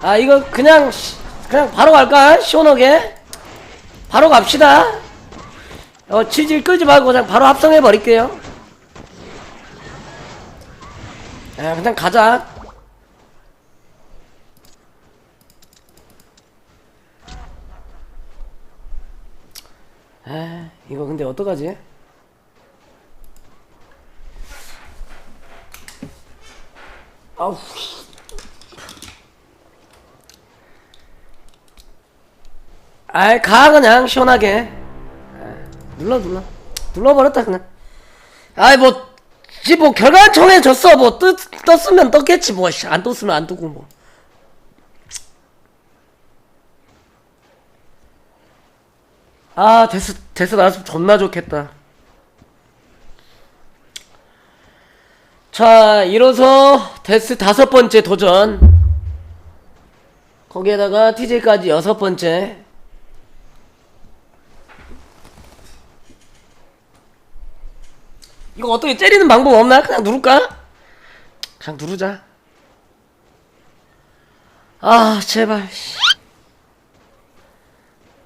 아 이거 그냥 시- 그냥 바로 갈까? 시원하게 바로 갑시다 어 치질 끌지 말고 그냥 바로 합성해 버릴게요 야 그냥 가자 아 이거 근데 어떡하지? 아우 아이 가 그냥 시원하게. 아, 눌러 눌러. 눌러버렸다 그냥. 아이 뭐, 지 뭐 결과청에 졌어. 뭐 뜨, 떴으면 떴겠지 뭐 안 떴으면 안 뜨고 뭐. 아, 데스, 데스 나왔으면 존나 좋겠다. 자, 이로써 데스 다섯 번째 도전. 거기에다가 TJ까지 여섯 번째. 이거 어떻게 때리는 방법 없나? 그냥 누를까? 그냥 누르자. 아, 제발. 씨.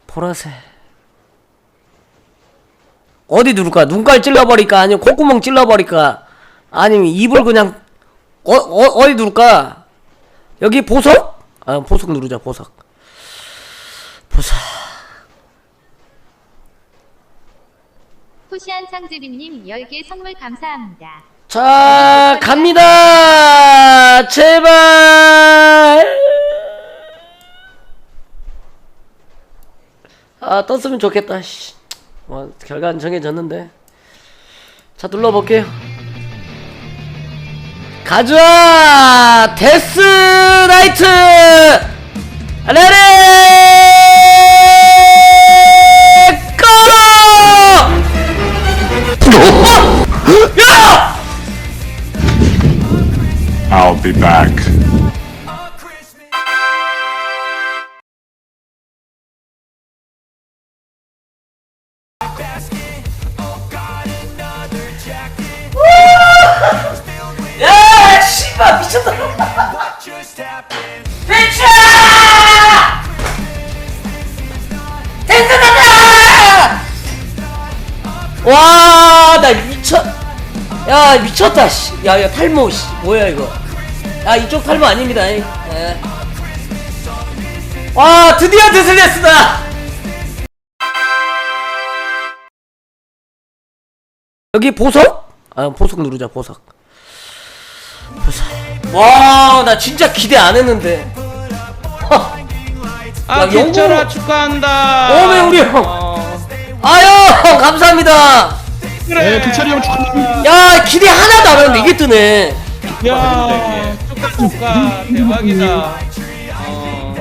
보라색. 어디 누를까? 눈깔 찔러버릴까? 아니면 콧구멍 찔러버릴까? 아니면 입을 그냥 어, 어, 어디 누를까? 여기 보석? 아 보석 누르자 보석 보석 포시안 창즈비님 10개 선물 감사합니다. 자 갑니다. 제발. 아 떴으면 좋겠다 씨. 뭐 결과는 정해졌는데. 자 눌러볼게요. 가자 데스 나이트! 레레 be back. 야, 씨발 미쳤다. 미쳐! 됐다! 와, 나 미쳐. 야, 미쳤다. 씨. 야, 야, 탈모. 씨. 뭐야 이거? 야, 이쪽 탈모 아닙니다. 이. 예. 와, 드디어 드슬레스다. 여기 보석? 아, 보석 누르자, 보석. 보석. 와, 나 진짜 기대 안 했는데. 허. 아 영국- 축하한다. 어메, 우리 형. 어, 아유, 감사합니다. 그래. 기철이 형 축하드립니다. 야, 기대 하나도 안 했는데 이게 뜨네. 야 축하 축하 대박이다. 어.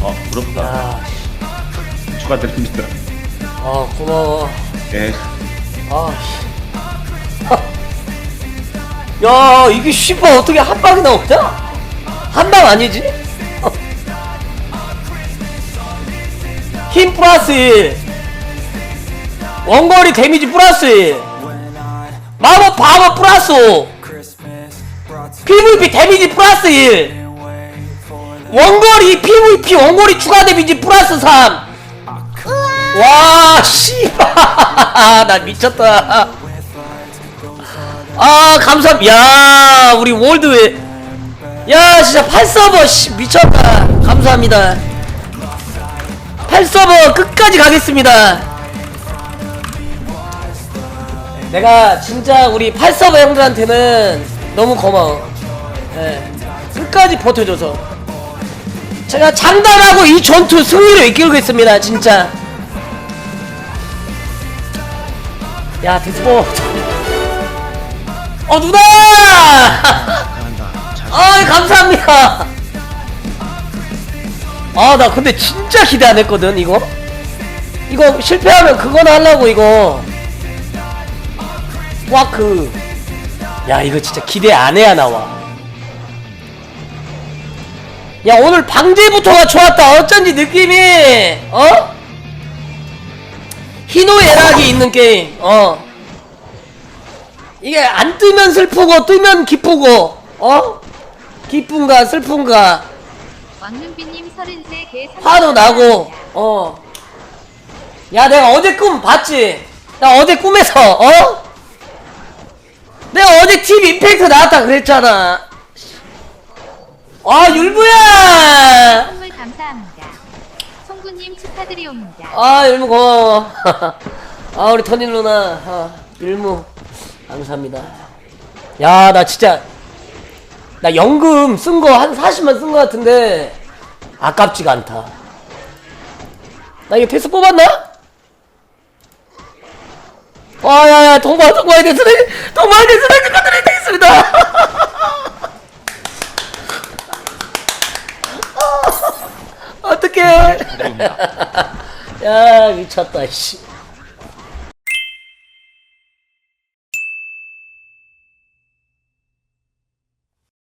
어, 부럽다. 축하드립니다. 아, 고마워. 예. 아, 씨. 야, 이게 씨발 어떻게 한 방이 나오냐? 한 방 아니지? 힘 플러스 1. 원거리 데미지 플러스 1. 마법 방어 플러스 5. PVP 데미지 플러스 1. 원거리 PVP 원거리 추가 데미지 플러스 3. 와, 씨발. 나 미쳤다. 아, 감사합니다. 야, 우리 월드에. 야, 진짜 8서버, 씨, 미쳤다. 감사합니다. 8서버 끝까지 가겠습니다. 내가 진짜 우리 8서버 형들한테는 너무 고마워. 예. 끝까지 버텨줘서. 제가 장담하고 이 전투 승리를 이끌겠습니다, 진짜. 야, 데스보. 어, 누나! 아, 감사합니다. 아, 나 근데 진짜 기대 안 했거든, 이거. 이거 실패하면 그거나 하려고, 이거. 와크. 야, 이거 진짜 기대 안 해야 나와. 야, 오늘 방제부터가 좋았다. 어쩐지 느낌이, 어? 희노애락이 있는 게임, 어. 이게 안 뜨면 슬프고, 뜨면 기쁘고, 어? 기쁜가 슬픈가 왕눈비님 33개 화도 나고 어. 야 내가 어제 꿈 봤지? 나 어제 꿈에서 어? 내가 어제 팀 임팩트 나왔다 그랬잖아. 아 율무야. 선물 감사합니다. 송구님 축하드리옵니다. 아 율무 고마워. 아 우리 터니 누나 아, 율무 감사합니다. 야 나 진짜 나 연금 쓴 거 한 40만 쓴 거 같은데 아깝지가 않다. 나 이거 패스 뽑았나? 와야야 동반 동반이 됐으니 동반이 됐으니 축하드리 되겠습니다. 어떡해. 야 미쳤다 씨.